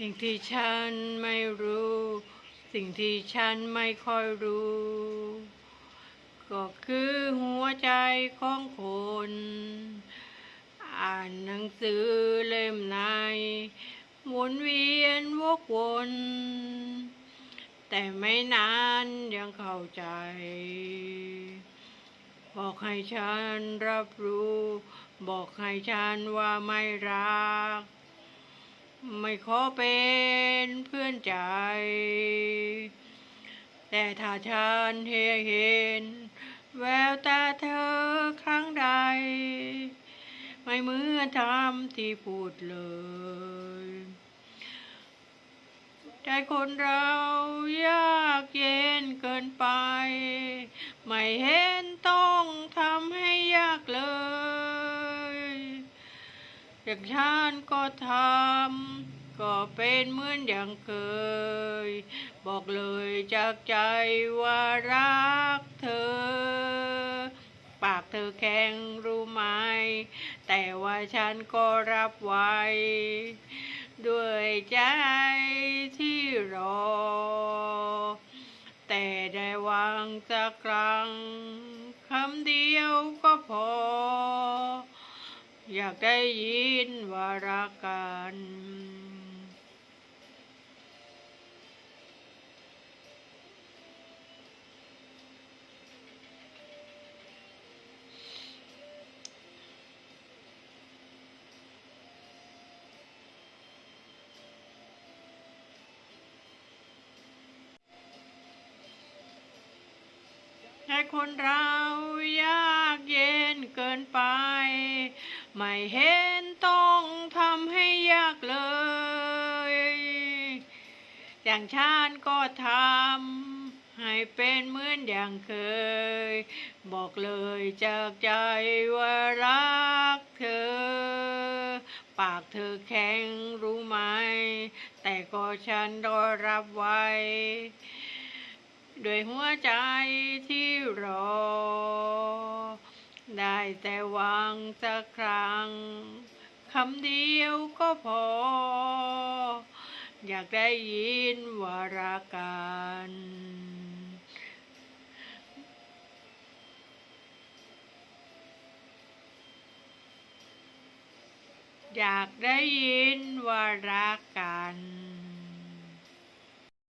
สิ่งที่ฉันไม่รู้ สิ่งที่ฉันไม่ค่อยรู้ ก็คือหัวใจของคน อ่านหนังสือเล่มไหนวนเวียนวกวน แต่ไม่นานยังเข้าใจ บอกให้ฉันรับรู้ บอกให้ฉันว่าไม่รัก ไม่ขอเป็นเพื่อนใจ แต่ถ้าฉันเห็น แววตาเธอครั้งใด ไม่เหมือนทำที่พูดเลย ใจคนเรายากเย็นเกินไป ไม่เห็นต้องทำ อย่างฉันก็ทำก็เป็นเหมือนอย่างเคย บอกเลยจากใจว่ารักเธอ ปากเธอแข็งรู้ไหม แต่ว่าฉันก็รับไว้ ด้วยใจที่รอ แต่ได้วางสักครั้งคำเดียวก็พอ อยากได้ยินว่ารักกันให้คนเรา ไม่เห็นต้องทำให้ยากเลย อย่างฉันก็ทำให้เป็นเหมือนอย่างเคย บอกเลยจากใจว่ารักเธอ ปากเธอแข็งรู้ไหม แต่ก็ฉันก็รับไว้ด้วยหัวใจที่รอ ได้แต่หวังสักครั้งคำเดียวก็พอ อยากได้ยินว่ารักกันอยากได้ยินว่ารักกัน